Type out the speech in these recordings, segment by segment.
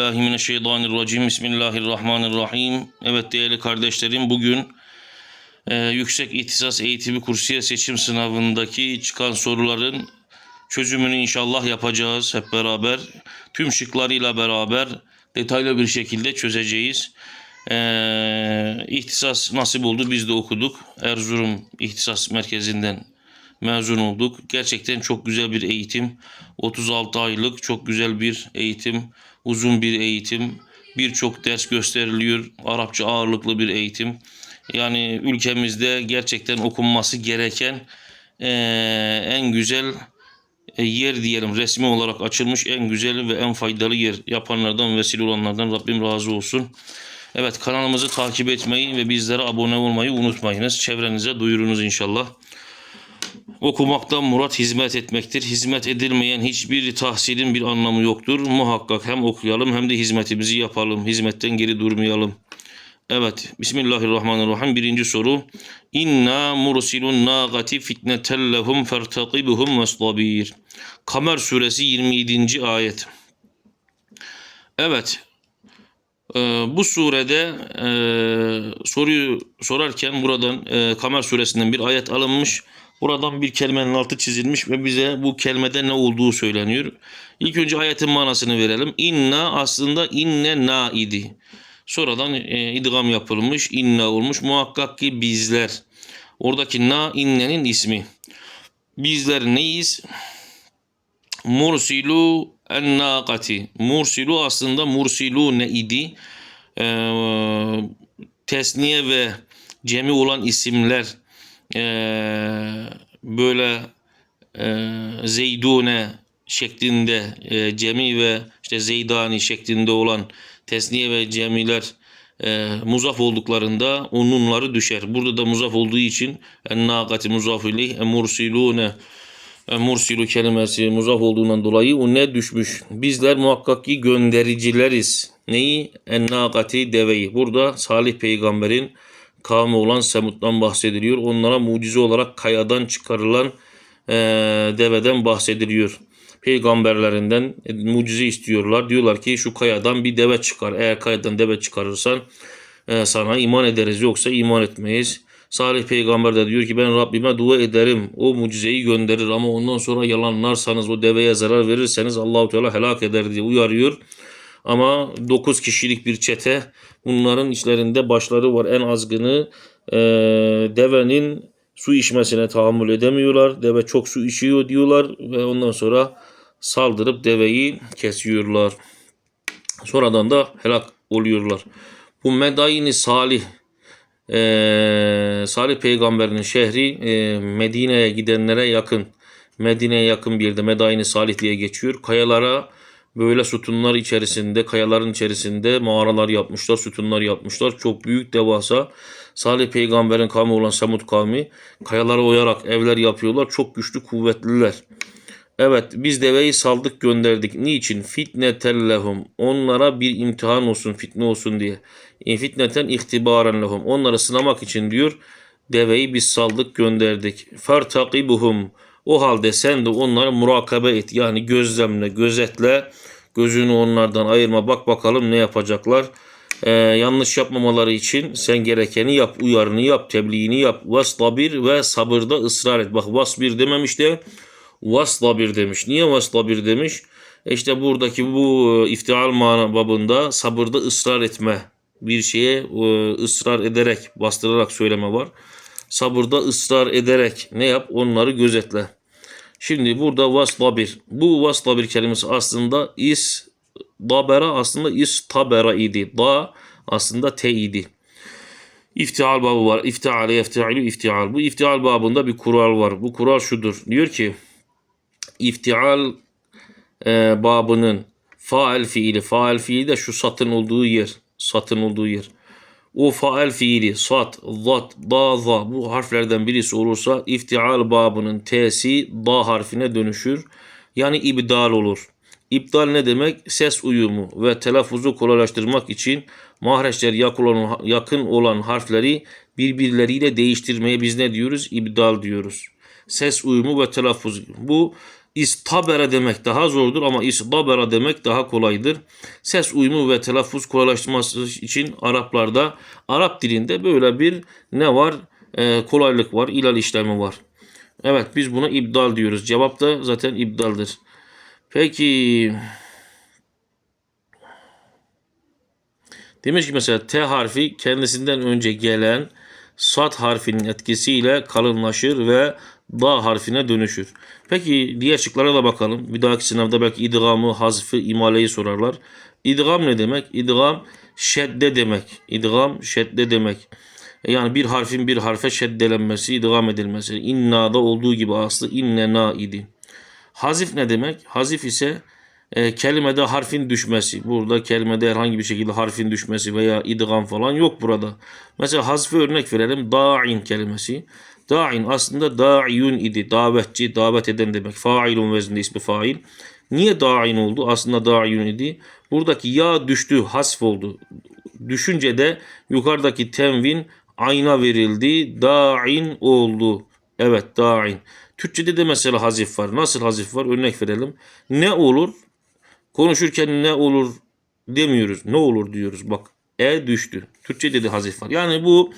billahi. Bismillahirrahmanirrahim. Evet değerli kardeşlerim bugün e, Yüksek İhtisas Eğitimi Kursiye Seçim Sınavındaki çıkan soruların çözümünü inşallah yapacağız hep beraber. Tüm şıklarıyla beraber detaylı bir şekilde çözeceğiz. E, ihtisas nasip oldu biz de okuduk. Erzurum İhtisas Merkezi'nden mezun olduk. Gerçekten çok güzel bir eğitim. 36 aylık çok güzel bir eğitim. Uzun bir eğitim. Birçok ders gösteriliyor. Arapça ağırlıklı bir eğitim. Yani ülkemizde gerçekten okunması gereken eee, en güzel e, yer diyelim. Resmi olarak açılmış en güzel ve en faydalı yer. Yapanlardan vesile olanlardan Rabbim razı olsun. Evet kanalımızı takip etmeyi ve bizlere abone olmayı unutmayınız. Çevrenize duyurunuz inşallah. Okumaktan murat hizmet etmektir. Hizmet edilmeyen hiçbir tahsilin bir anlamı yoktur. Muhakkak hem okuyalım hem de hizmetimizi yapalım. Hizmetten geri durmayalım. Evet. Bismillahirrahmanirrahim. Birinci soru. İnna mursilun nâgati fitneten lehum fertakibuhum vestabir. Kamer suresi 27. ayet. Evet. Ee, bu surede e, soruyu sorarken buradan e, Kamer suresinden bir ayet alınmış. Buradan bir kelimenin altı çizilmiş ve bize bu kelimede ne olduğu söyleniyor. İlk önce ayetin manasını verelim. İnna aslında inne na idi. Sonradan e, idgam yapılmış. inna olmuş. Muhakkak ki bizler. Oradaki na innenin ismi. Bizler neyiz? Mursilu ennâkati. Mursilu aslında mursilu ne idi? Ee, tesniye ve cemi olan isimler ee, böyle e, zeydune şeklinde e, cemi ve işte zeydani şeklinde olan tesniye ve cemiler e, muzaf olduklarında onunları düşer. Burada da muzaf olduğu için en-nâkati muzaf ileyh emursilûne mursilu kelimesi muzaf olduğundan dolayı o ne düşmüş. Bizler muhakkak ki göndericileriz. Neyi? En-nâkati deveyi. Burada Salih peygamberin kavmi olan Semut'tan bahsediliyor. Onlara mucize olarak kayadan çıkarılan e, deveden bahsediliyor. Peygamberlerinden e, mucize istiyorlar. Diyorlar ki şu kayadan bir deve çıkar. Eğer kayadan deve çıkarırsan e, sana iman ederiz. Yoksa iman etmeyiz. Salih peygamber de diyor ki ben Rabbime dua ederim. O mucizeyi gönderir ama ondan sonra yalanlarsanız o deveye zarar verirseniz Allahu Teala helak eder diye uyarıyor. Ama 9 kişilik bir çete bunların içlerinde başları var. En azgını e, devenin su içmesine tahammül edemiyorlar. Deve çok su içiyor diyorlar ve ondan sonra saldırıp deveyi kesiyorlar. Sonradan da helak oluyorlar. Bu Medayini Salih e, Salih peygamberinin şehri e, Medine'ye gidenlere yakın. Medine'ye yakın bir yerde Medayini Salih diye geçiyor. Kayalara böyle sütunlar içerisinde, kayaların içerisinde mağaralar yapmışlar, sütunlar yapmışlar. Çok büyük devasa. Salih peygamberin kavmi olan Semud kavmi kayalara oyarak evler yapıyorlar. Çok güçlü, kuvvetliler. Evet biz deveyi saldık gönderdik. Niçin? Fitneten lehum. Onlara bir imtihan olsun, fitne olsun diye. E, fitneten ihtibaren lehum. Onları sınamak için diyor. Deveyi biz saldık gönderdik. Fertakibuhum. O halde sen de onları murakabe et. Yani gözlemle, gözetle. Gözünü onlardan ayırma. Bak bakalım ne yapacaklar. Ee, yanlış yapmamaları için sen gerekeni yap. Uyarını yap. Tebliğini yap. Vastabir ve sabırda ısrar et. Bak vasbir dememiş de vastabir demiş. Niye vastabir demiş? E İşte buradaki bu e, iftial mana babında sabırda ısrar etme. Bir şeye e, ısrar ederek, bastırarak söyleme var. Sabırda ısrar ederek ne yap? Onları gözetle. Şimdi burada vastabir. Bu vastabir kelimesi aslında is dabera aslında is tabera idi. Da aslında te idi. İftial babı var. İftiale yeftialu iftial. Bu iftial babında bir kural var. Bu kural şudur. Diyor ki iftial e, babının faal fiili. Faal fiili de şu satın olduğu yer. Satın olduğu yer. O faal fiili sat, zat, da, za bu harflerden birisi olursa iftial babının t'si da harfine dönüşür. Yani ibdal olur. İptal ne demek? Ses uyumu ve telaffuzu kolaylaştırmak için mahreçler yakın olan harfleri birbirleriyle değiştirmeye biz ne diyoruz? İbdal diyoruz. Ses uyumu ve telaffuz. Bu İstabere demek daha zordur ama istabera demek daha kolaydır. Ses uyumu ve telaffuz kolaylaştırması için Araplarda, Arap dilinde böyle bir ne var? Ee, kolaylık var, ilal işlemi var. Evet biz buna ibdal diyoruz. Cevap da zaten ibdaldır. Peki demiş ki mesela T harfi kendisinden önce gelen sat harfinin etkisiyle kalınlaşır ve da harfine dönüşür. Peki diğer şıklara da bakalım. Bir dahaki sınavda belki idgamı, hazfı, imaleyi sorarlar. İdgam ne demek? İdgam şedde demek. İdgam şedde demek. Yani bir harfin bir harfe şeddelenmesi, idgam edilmesi. İnna'da olduğu gibi aslı inne na idi. Hazif ne demek? Hazif ise e, kelimede harfin düşmesi. Burada kelimede herhangi bir şekilde harfin düşmesi veya idgam falan yok burada. Mesela hazfe örnek verelim. Da'in kelimesi. Da'in aslında da'iyun idi. Davetçi, davet eden demek. Failun vezninde ismi fail. Niye da'in oldu? Aslında da'iyun idi. Buradaki ya düştü, hasf oldu. Düşünce de yukarıdaki tenvin ayna verildi. Da'in oldu. Evet da'in. Türkçede de mesela hazif var. Nasıl hazif var? Örnek verelim. Ne olur? Konuşurken ne olur demiyoruz. Ne olur diyoruz. Bak e düştü. Türkçede de hazif var. Yani bu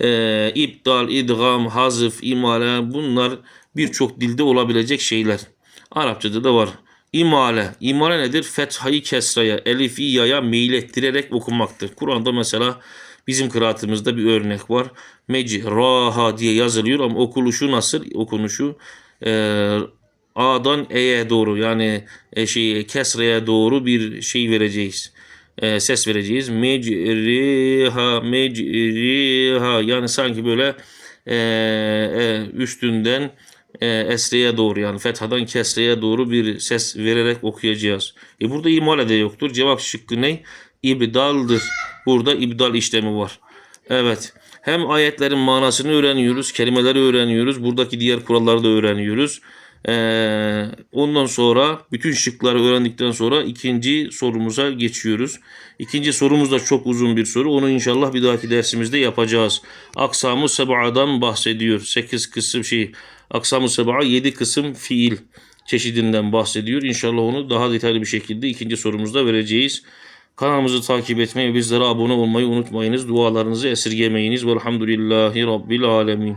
e, iptal, idgam, hazif, imale bunlar birçok dilde olabilecek şeyler. Arapçada da var. İmale. İmale nedir? Fethayı kesraya, elifi yaya meylettirerek okumaktır. Kur'an'da mesela bizim kıraatımızda bir örnek var. Mecraha diye yazılıyor ama okunuşu nasıl? Okunuşu e, A'dan E'ye doğru yani e, şey kesreye doğru bir şey vereceğiz. E, ses vereceğiz. Mecriha mecriha yani sanki böyle e, e, üstünden e, esreye doğru yani fethadan kesreye doğru bir ses vererek okuyacağız. E burada imale de yoktur. Cevap şıkkı ne? İbdaldır. Burada ibdal işlemi var. Evet. Hem ayetlerin manasını öğreniyoruz, kelimeleri öğreniyoruz. Buradaki diğer kuralları da öğreniyoruz. Ee, ondan sonra bütün şıkları öğrendikten sonra ikinci sorumuza geçiyoruz. İkinci sorumuz da çok uzun bir soru. Onu inşallah bir dahaki dersimizde yapacağız. Aksamı seba'dan bahsediyor. 8 kısım şey. Aksamı seba'a 7 kısım fiil çeşidinden bahsediyor. İnşallah onu daha detaylı bir şekilde ikinci sorumuzda vereceğiz. Kanalımızı takip etmeyi, bizlere abone olmayı unutmayınız. Dualarınızı esirgemeyiniz. Velhamdülillahi Rabbil Alemin.